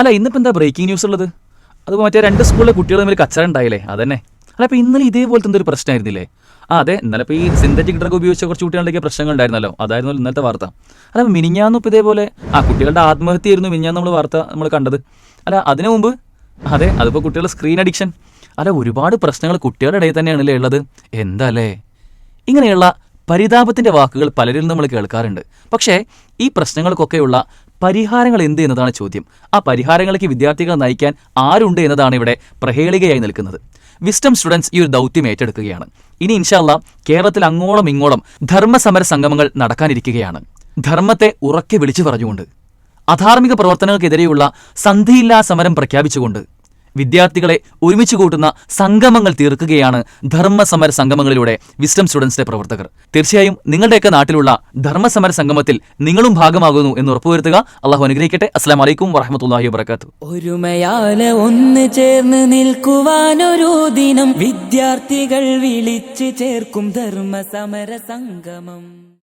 അല്ല ഇന്നിപ്പോൾ എന്താ ബ്രേക്കിംഗ് ന്യൂസ് ഉള്ളത്? അത് മറ്റേ രണ്ട് സ്കൂളിലെ കുട്ടികൾ തമ്മിൽ കച്ചറ ഉണ്ടായില്ലേ? അതന്നെ. അല്ല അപ്പോൾ ഇന്നലെ ഇതേപോലത്തെ എന്തൊരു പ്രശ്നമായിരുന്നില്ലേ ആ അതെ ഇന്നലെ ഇപ്പോൾ ഈ സിന്തറ്റിക് ഡ്രഗ് ഉപയോഗിച്ച കുറച്ച് കുട്ടികളുടെ പ്രശ്നങ്ങൾ ഉണ്ടായിരുന്നല്ലോ. അതായിരുന്നു ഇന്നത്തെ വാർത്ത. അല്ല മിനിഞ്ഞാന്ന് ഇപ്പോൾ ഇതേപോലെ ആ കുട്ടികളുടെ ആത്മഹത്യയായിരുന്നു മിനിഞ്ഞാന്ന് നമ്മൾ വാർത്ത നമ്മൾ കണ്ടത്. അല്ല അതിനു മുമ്പ് അതെ അതിപ്പോൾ കുട്ടികളുടെ സ്ക്രീൻ അഡിക്ഷൻ അല്ല ഒരുപാട് പ്രശ്നങ്ങൾ കുട്ടികളുടെ ഇടയിൽ തന്നെയാണല്ലേ ഉള്ളത്. എന്താ അല്ലേ? ഇങ്ങനെയുള്ള പരിതാപത്തിന്റെ വാക്കുകൾ പലരിൽ നമ്മൾ കേൾക്കാറുണ്ട്. പക്ഷേ ഈ പ്രശ്നങ്ങൾക്കൊക്കെയുള്ള പരിഹാരങ്ങൾ എന്ത് എന്നതാണ് ചോദ്യം. ആ പരിഹാരങ്ങളിലേക്ക് വിദ്യാർത്ഥികളെ നയിക്കാൻ ആരുണ്ട് എന്നതാണ് ഇവിടെ പ്രഹേളികയായി നിൽക്കുന്നത്. വിസ്റ്റം സ്റ്റുഡൻസ് ഈ ഒരു ദൗത്യം ഏറ്റെടുക്കുകയാണ്. ഇനി ഇൻഷാല്ല കേരളത്തിൽ അങ്ങോളം ഇങ്ങോളം ധർമ്മസമര സംഗമങ്ങൾ നടക്കാനിരിക്കുകയാണ്. ധർമ്മത്തെ ഉറക്കെ വിളിച്ചു പറഞ്ഞുകൊണ്ട് അധാർമിക പ്രവർത്തനങ്ങൾക്കെതിരെയുള്ള സന്ധിയില്ലാ സമരം പ്രഖ്യാപിച്ചുകൊണ്ട് വിദ്യാർത്ഥികളെ ഒരുമിച്ച് കൂട്ടുന്ന സംഗമങ്ങൾ തീർക്കുകയാണ് ധർമ്മസമര സംഗമങ്ങളിലൂടെ വിസ്റ്റം സ്റ്റുഡൻസിന്റെ പ്രവർത്തകർ. തീർച്ചയായും നിങ്ങളുടെയൊക്കെ നാട്ടിലുള്ള ധർമ്മസമര സംഗമത്തിൽ നിങ്ങളും ഭാഗമാകുന്നു എന്ന് ഉറപ്പുവരുത്തുക. അള്ളാഹു അനുഗ്രഹിക്കട്ടെ. അസ്സാം വലൈക്കും വറഹമത്തല്ലാഹി വബർക്കാത്തു ഒരുമയാലെ ഒന്ന് ചേർന്ന് നിൽക്കുവാനൊരു ദിനം വിദ്യാർത്ഥികൾ വിളിച്ചു ചേർക്കും ധർമ്മസമര സംഗമം.